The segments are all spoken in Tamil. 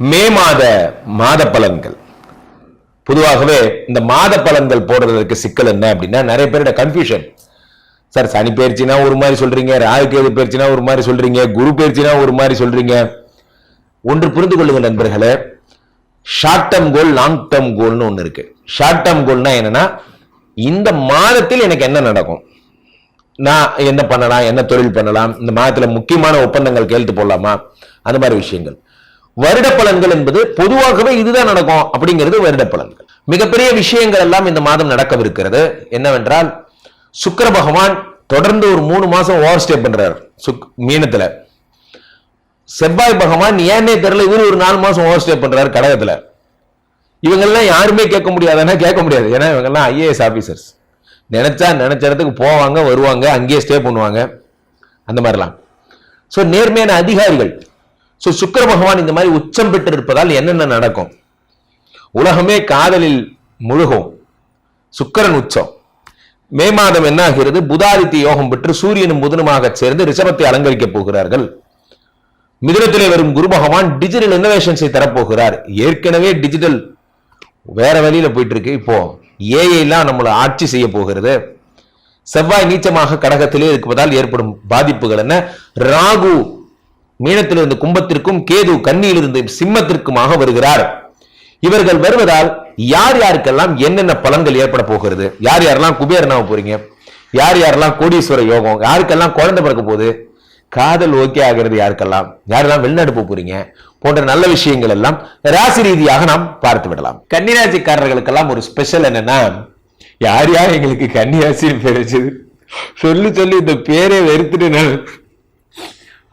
மே மாத மாத பலன்கள் பொதுவாகவே இந்த மாத பலன்கள் போடுறதுக்கு சிக்கல் என்ன அப்படின்னா நிறைய பேரோட கன்ஃபியூஷன் சார் சனி பயிற்சினா ஒரு மாதிரி சொல்றீங்க ராகுகேது பயிற்சினா ஒரு மாதிரி சொல்றீங்க குரு பயிற்சினா ஒரு மாதிரி சொல்றீங்க. ஒன்று புரிந்து கொள்ளுங்கள் நண்பர்களே short term goal long term கோல்னு ஒன்று இருக்கு. ஷார்ட் டேர்ம் கோல்னா என்னன்னா இந்த மாதத்தில் எனக்கு என்ன நடக்கும்? நான் என்ன பண்ணலாம் என்ன தொழில் பண்ணலாம் இந்த மாதத்தில் முக்கியமான ஒப்பந்தங்கள் கையெழுத்து போடலாமா? அந்த மாதிரி விஷயங்கள். வருட பலன்கள் என்பது பொதுவாகவே இதுதான் நடக்கும் அப்படிங்கிறது வருட பலன்கள் மிகப்பெரிய விஷயங்கள் எல்லாம் இந்த மாதம் நடக்கவிருக்கிறது. என்னவென்றால் சுக்கர பகவான் தொடர்ந்து ஒரு மூணு மாசம் ஓவர் ஸ்டே பண்றாரு சுக் மீனத்துல. செவ்வாய் பகவான் ஏன்னே தெரியல இவர் ஒரு நாலு மாசம் ஓவர் ஸ்டே பண்றாரு கடகத்துல. இவங்கெல்லாம் யாருமே கேட்க முடியாதுன்னா கேட்க முடியாது. ஏன்னா இவங்கெல்லாம் ஐஏஎஸ் ஆபீசர்ஸ். நினைச்சா நினைச்ச இடத்துக்கு போவாங்க வருவாங்க அங்கேயே ஸ்டே பண்ணுவாங்க. அந்த மாதிரிலாம். ஸோ நேர்மையான அதிகாரிகள் ஸோ சுக்கிர பகவான் இந்த மாதிரி உச்சம் பெற்று இருப்பதால் என்னென்ன நடக்கும்? உலகமே காதலில் முழுகும். சுக்கிரன் உச்சம். மே மாதம் என்ன ஆகிறது புதாதித்ய யோகம் பெற்று சூரியனும் புதனுமாக சேர்ந்து ரிஷபத்தை அலங்கரிக்கப் போகிறார்கள். மிதுனத்திலே வரும் குரு பகவான் டிஜிட்டல் இன்னோவேஷன்ஸை தரப்போகிறார். ஏற்கனவே டிஜிட்டல் வேற வழியில போயிட்டு இருக்கு இப்போ ஏஐ எல்லாம் நம்மளை ஆட்சி செய்ய போகிறது. செவ்வாய் நீச்சமாக கடகத்திலே இருப்பதால் ஏற்படும் பாதிப்புகள் என்ன? ராகு மீனத்திலிருந்து கும்பத்திற்கும் கேது கண்ணியிலிருந்து சிம்மத்திற்குமாக வருகிறார். இவர்கள் வருவதால் யார் யாருக்கெல்லாம் என்னென்ன பலன்கள் ஏற்பட போகிறது? யார் யாரெல்லாம் குபேரனாக போறீங்க? யார் யாரெல்லாம் கோடீஸ்வர யோகம்? யாருக்கெல்லாம் குழந்தை பிறக்க போகுது? காதல் ஓகே ஆகிறது யாருக்கெல்லாம்? யாரெல்லாம் வெளிநாடு போக போறீங்க? போன்ற நல்ல விஷயங்கள் எல்லாம் ராசி ரீதியாக நாம் பார்த்து விடலாம். கன்னிராசிக்காரர்களுக்கெல்லாம் ஒரு ஸ்பெஷல் என்னன்னா யார் யார் எங்களுக்கு கன்னிராசி பேர் சொல்லி சொல்லி இந்த பேரே வெறுத்துட்டு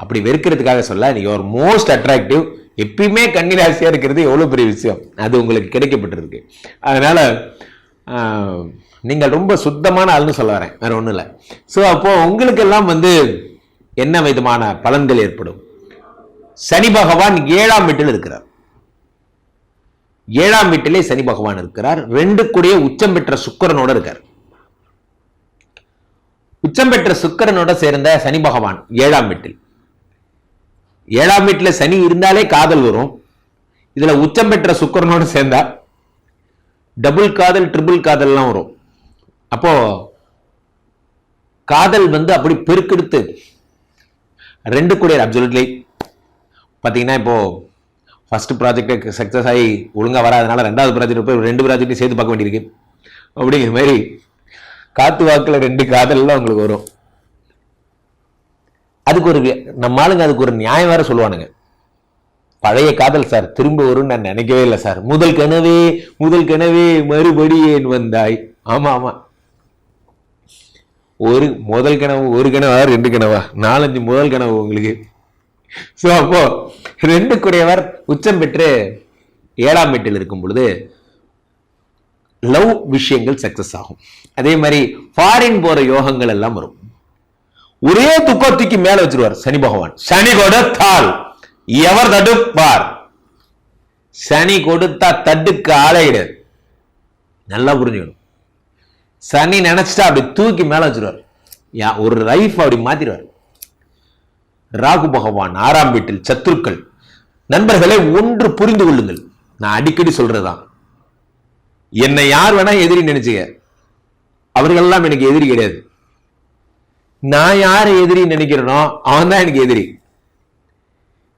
அப்படி வெறுக்கிறதுக்காக சொல்ல நீ மோஸ்ட் அட்ராக்டிவ் எப்பயுமே கன்னிராசியாக இருக்கிறது எவ்வளவு பெரிய விஷயம்? அது உங்களுக்கு கிடைக்கப்பட்டிருக்கு. அதனால ஆஹ், நீங்கள் ரொம்ப சுத்தமான ஆள்னு சொல்ல வரேன். வேற ஒண்ணும் இல்லை. ஸோ அப்போ உங்களுக்கெல்லாம் வந்து என்ன விதமான பலன்கள் ஏற்படும்? சனி பகவான் ஏழாம் வீட்டில் இருக்கிறார். ஏழாம் வீட்டிலே சனி பகவான் இருக்கிறார். ரெண்டு கூடிய உச்சம் பெற்ற சுக்கிரனோட இருக்கார். உச்சம் பெற்ற சுக்கரனோட சேர்ந்த சனி பகவான் ஏழாம் வீட்டில். ஏழாம் வீட்டில் சனி இருந்தாலே காதல் வரும். இதுல உச்சம் பெற்ற சுக்கரனோடு சேர்ந்தா டபுள் காதல் ட்ரிபிள் காதல்லாம் வரும். அப்போ காதல் வந்து அப்படி பெருக்கெடுத்து ரெண்டு கூட அப்சல்யூட்லி பார்த்தீங்கன்னா இப்போ ஃபர்ஸ்ட் ப்ராஜெக்ட் சக்ஸஸ் ஆகி ஒழுங்காக வராதனால ரெண்டாவது ப்ராஜெக்ட் போய் ரெண்டு ப்ராஜெக்டையும் சேர்த்து பார்க்க வேண்டியிருக்கு. அப்படிங்கிற மாதிரி காத்து வாக்கில் ரெண்டு காதல்லாம் உங்களுக்கு வரும். அதுக்கு ஒரு நம்ம ஆளுங்க அதுக்கு ஒரு நியாயம் வேற சொல்லுவானுங்க. பழைய காதல் சார் திரும்ப வரும்னு நான் நினைக்கவே இல்லை சார். முதல் கனவே முதல் கனவே மறுபடி ஏன் வந்தாய்? ஆமா ஆமா. ஒரு முதல் கனவு ஒரு கனவா ரெண்டு கனவா? நாலஞ்சு முதல் கனவு உங்களுக்கு. ஸோ அப்போ ரெண்டு குறையவர் உச்சம் பெற்று ஏழாம் வீட்டில் இருக்கும் பொழுது லவ் விஷயங்கள் சக்சஸ் ஆகும். அதே மாதிரி ஃபாரின் போகிற யோகங்கள் எல்லாம் வரும். ஒரே துக்கத்துக்கு மேல வச்சிருவார். சனி பகவான். சனி கொடுத்தால் எவர் தடுப்பார்? சனி கொடுத்தா தடுக்க ஆளே கிடையாது. நல்லா புரிஞ்சுக்கணும். சனி நினைச்சிட்டா அப்படி தூக்கி மேல வச்சிருவார். யா- ஒரு லைஃப் அப்படி மாத்திடுவார் ராகு பகவான் ஆறாம் வீட்டில் சத்துருக்கள் நண்பர்களை ஒன்று புரிந்து கொள்ளுங்கள். நான் அடிக்கடி சொல்றதுதான். என்னை யார் வேணா எதிரி நினைச்சுக்க. அவர்களெல்லாம் எனக்கு எதிரி கிடையாது. நான் யாரை எதிரி நினைக்கிறேனோ அவன் தான் எனக்கு எதிரி.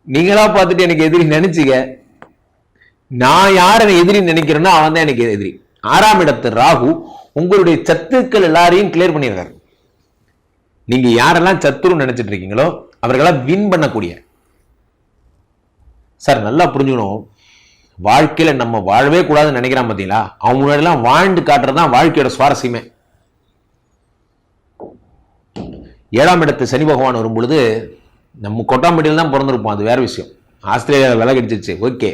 நீங்களா பார்த்துட்டு எனக்கு எதிரி நினைச்சுக்க. நான் யாரை எதிரி நினைக்கிறேனோ அவன் தான் எனக்கு எதிரி. ஆறாம் இடத்து ராகு உங்களுடைய சத்துக்கள் எல்லாரையும் கிளியர் பண்ணிடுறாரு. நீங்க யாரெல்லாம் சத்துருன்னு நினைச்சிட்டு இருக்கீங்களோ அவர்களா வின் பண்ணக்கூடிய. சார் நல்லா புரிஞ்சுக்கணும். வாழ்க்கையில நம்ம வாழவே கூடாதுன்னு நினைக்கிறான் பார்த்தீங்களா அவன் முன்னாடிலாம் வாழ்ந்து காட்டுறது தான் வாழ்க்கையோட சுவாரஸ்யமே. ஏழாம் இடத்து சனி பகவான் வரும்பொழுது நம்ம கொட்டாம்பட்டியில் தான் பிறந்திருப்போம். அது வேற விஷயம். ஆஸ்திரேலியாவில் விலை கிடைச்சிருச்சு ஓகே.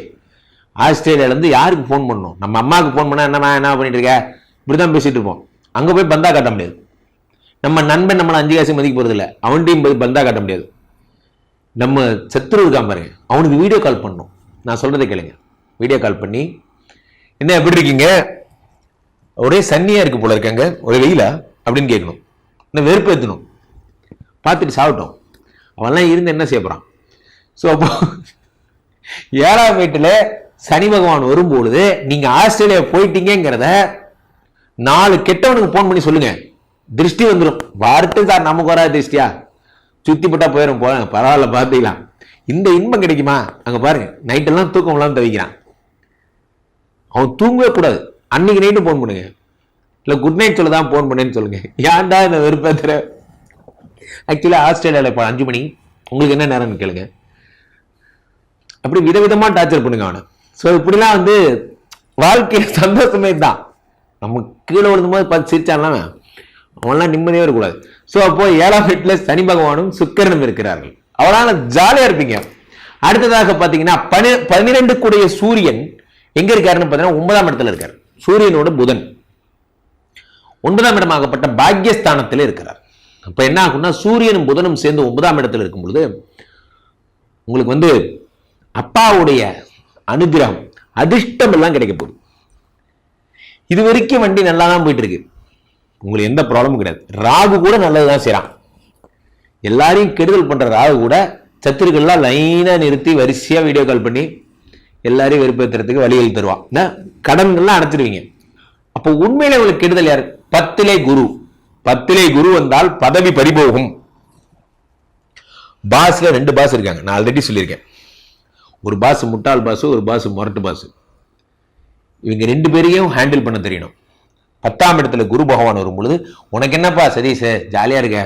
ஆஸ்திரேலியாவிலேருந்து யாருக்கு ஃபோன் பண்ணணும்? நம்ம அம்மாவுக்கு ஃபோன் பண்ணால் என்னம்மா என்ன பண்ணிட்டு இருக்க? இப்படி தான் பேசிட்டு இருப்போம். அங்கே போய் பந்தா காட்ட முடியாது. நம்ம நண்பன் நம்மளை அஞ்சு காசு மதிக்க போகிறது இல்லை. அவன்கிட்டையும் போய் பந்தா காட்ட முடியாது. நம்ம சத்துரு இருக்கான் பாருங்க அவனுக்கு வீடியோ கால் பண்ணணும். நான் சொல்கிறத கேளுங்க. வீடியோ கால் பண்ணி என்ன எப்படி இருக்கீங்க? ஒரே சன்னியாக இருக்கு போல இருக்காங்க. ஒரே வெயிலா? அப்படின்னு கேட்கணும். இன்னும் வெறுப்பேற்றணும் பார்த்துட்டு சாப்பிட்டோம். அவன்லாம் இருந்து என்ன செய்ய போகிறான் ஸோ அப்போ ஏழாம் வீட்டில் சனி பகவான் வரும்பொழுது நீங்கள் ஆஸ்திரேலியா போயிட்டீங்கிறத நாலு கெட்டவனுக்கு ஃபோன் பண்ணி சொல்லுங்கள் திருஷ்டி வந்துடும் வார்த்தை சார் நமக்கு வராது திருஷ்டியா? சுத்தி போயிடும் போங்க பரவாயில்ல பார்த்துக்கலாம். இந்த இன்பம் கிடைக்குமா? அங்கே பாருங்க நைட்டெல்லாம் தூக்கம் இல்லாமல் தவிக்கிறான். அவன் தூங்கவே கூடாது. அன்னைக்கு நைட்டு ஃபோன் பண்ணுங்க. இல்லை குட் நைட் சொல்ல தான் ஃபோன் பண்ணேன்னு சொல்லுங்க. ஏன்டா இந்த வெறுப்பேத்துற? ஆக்சுவலாக ஆஸ்திரேலியாவில் இப்போ அஞ்சு மணி. உங்களுக்கு என்ன நேரம்னு கேளுங்க. அப்படி விதவிதமா டார்ச்சர் பண்ணுங்க அவனை. ஸோ இப்படிலாம் வந்து வாழ்க்கையில் சந்தோஷமே தான் நம்ம கீழே விழுந்தும் போது பார்த்து சிரிச்சாலாம் அவன்லாம் நிம்மதியாக இருக்கக்கூடாது. ஸோ அப்போ ஏழாம் வீட்டில் சனி பகவானும் சுக்கரனும் இருக்கிறார்கள். அவனால் ஜாலியாக இருப்பீங்க. அடுத்ததாக பார்த்தீங்கன்னா பனி பன்னிரெண்டு கூடிய சூரியன் எங்க இருக்காருன்னு பார்த்தீங்கன்னா ஒன்பதாம் இடத்துல இருக்கார். சூரியனோட புதன். ஒன்பதாம் இடமாகப்பட்ட பாக்யஸ்தானத்தில் இருக்கிறார். அப்போ என்ன ஆகும்னா சூரியனும் புதனும் சேர்ந்து ஒன்பதாம் இடத்துல இருக்கும் பொழுது உங்களுக்கு வந்து அப்பாவுடைய அனுகிரகம் அதிர்ஷ்டம் எல்லாம் கிடைக்க போகுது. இது வரைக்கும் வண்டி நல்லா தான் போயிட்டு இருக்கு உங்களுக்கு எந்த ப்ராப்ளமும் கிடையாது. ராகு கூட நல்லதுதான் செய்கிறான் எல்லாரையும் கெடுதல் பண்ற ராகு கூட சத்துருக்கள்லாம் லைனா நிறுத்தி வரிசையா வீடியோ கால் பண்ணி எல்லாரையும் வெறுப்பேற்றுறதுக்கு வழிகள் தருவான். கடன்கள்லாம் அடைச்சிருவீங்க. அப்போ உண்மையில உங்களுக்கு கெடுதல் யார்? பத்திலே குரு. பத்திலே குரு வந்தால் பதவி பறிபோகும். பாஸ்ல ரெண்டு பாஸ் இருக்காங்க. நான் ஆல்ரெடி சொல்லியிருக்கேன். ஒரு பாஸ் முட்டாள் பாஸ் ஒரு பாஸ் முரட்டு பாஸ். இவங்க ரெண்டு பேரையும் ஹேண்டில் பண்ண தெரியணும். பத்தாம் இடத்துல குரு பகவான் வரும் பொழுது உனக்கு என்னப்பா சதீஸ் ஜாலியாக இருக்க.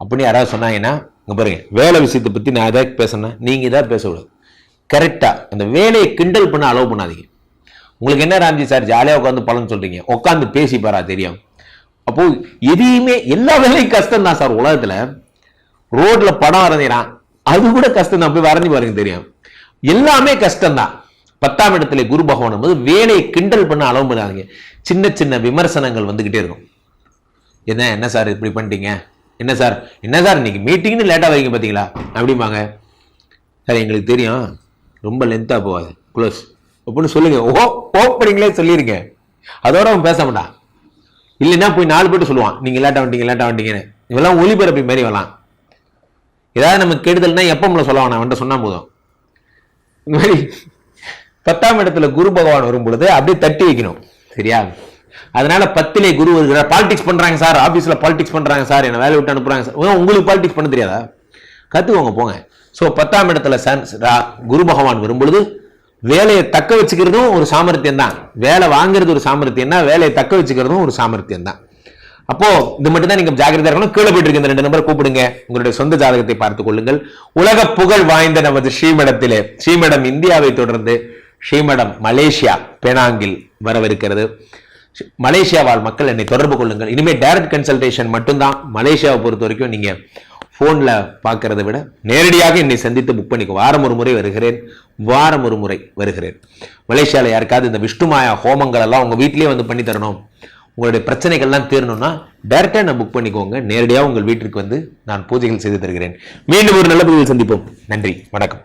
அப்படின்னு யாராவது சொன்னாங்கன்னா இங்கே பாருங்க வேலை விஷயத்தை பற்றி நான் எதாவது பேசினேன் நீங்கள் தான் பேசக்கூடாது கரெக்டாக அந்த வேலையை கிண்டல் பண்ண அலோவ் பண்ணாதீங்க. உங்களுக்கு என்ன ராம்ஜி சார் ஜாலியாக உட்காந்து பலன் சொல்கிறீங்க உட்காந்து பேசி பாரா தெரியும்? அப்போ எதையுமே எல்லா வேலையும் கஷ்டம் தான் சார் உலகத்துல. ரோட்ல படம் வரைஞ்சிடான் அது கூட கஷ்டம் தான் போய் வரைஞ்சி பாருங்க தெரியும். எல்லாமே கஷ்டம் தான் பத்தாம் இடத்துல குரு பகவான் போது வேலையை கிண்டல் பண்ண அளவு பண்ணாதீங்க. சின்ன சின்ன விமர்சனங்கள் வந்துகிட்டே இருக்கும். என்ன என்ன சார் இப்படி பண்ணிட்டீங்க? என்ன சார் என்ன சார் இன்னைக்கு மீட்டிங்னு லேட்டாக வைங்க பார்த்தீங்களா அப்படிம்பாங்க. சார் எங்களுக்கு தெரியும். ரொம்ப லென்த்தாக போகாது. க்ளோஸ் அப்படின்னு சொல்லுங்க. ஓ ஓப்பனிங்லேயே சொல்லியிருக்கேன் அதோட அவன் பேச மாட்டான். இல்லைன்னா போய் நாலு பேர்ட்டு சொல்லுவான் நீங்கள் லேட்டாக வந்துட்டீங்க லேட்டாக வந்துட்டீங்கன்னு. இவெல்லாம் ஒளிபரப்பி மாதிரி வரலாம். ஏதாவது நமக்கு கெடுதல்னா எப்போ நம்மளை சொல்ல வேணாம் அவன்கிட்ட சொன்னால் போதும். இந்த மாதிரி பத்தாம் இடத்துல குரு பகவான் வரும் பொழுது அப்படியே தட்டி வைக்கணும் சரியா? அதனால பத்திலே குரு வருகிறார். பாலிடிக்ஸ் பண்ணுறாங்க சார் ஆஃபீஸில் பாலிடிக்ஸ் பண்ணுறாங்க சார் என்ன வேலை விட்டு அனுப்புகிறாங்க சார். உங்களுக்கு பாலிடிக்ஸ் பண்ண தெரியாதா? கற்றுக்கோங்க போங்க. ஸோ பத்தாம் இடத்துல சன் குரு பகவான் வரும் பொழுது வேலையை தக்க வச்சுக்கிறதும் ஒரு சாமர்த்தியம் தான் வேலை வாங்குறது ஒரு சாமர்த்தியம் தான் வேலையை தக்க வச்சுக்கிறதும் ஒரு சாமர்த்தியம் தான் அப்போ இது மட்டும் தான் நீங்க ஜாக்கிரதையா இருக்கணும். கீழே போயிட்டு இருக்க இந்த ரெண்டு நம்பரை கூப்பிடுங்க. உங்களுடைய சொந்த ஜாதகத்தை பார்த்துக் கொள்ளுங்கள். உலக புகழ் வாய்ந்த நமது ஸ்ரீமடத்திலே ஸ்ரீமடம் இந்தியாவை தொடர்ந்து ஸ்ரீமடம் மலேசியா பெனாங்கில் வரவிருக்கிறது. மலேசியா வாழ் மக்கள் என்னை தொடர்பு கொள்ளுங்கள். இனிமே டைரக்ட் கன்சல்டேஷன் மட்டும்தான். மலேசியாவை பொறுத்த வரைக்கும் நீங்க ஃபோனில் பார்க்கறதை விட நேரடியாக என்னை சந்தித்து புக் பண்ணிக்கோ வாரம் ஒரு முறை வருகிறேன் வாரம் ஒரு முறை வருகிறேன். மலேசியாவில் யாருக்காவது இந்த விஷ்ணுமாயா ஹோமங்கள் எல்லாம் உங்கள் வீட்டிலேயே வந்து பண்ணி தரணும் உங்களுடைய பிரச்சனைகள்லாம் தீரணும்னா டேரெக்டாக நான் புக் பண்ணிக்கோங்க. நேரடியாக உங்கள் வீட்டிற்கு வந்து நான் பூஜைகள் செய்து தருகிறேன். மீண்டும் ஒரு நல்ல பதிவில் சந்திப்போம். நன்றி வணக்கம்.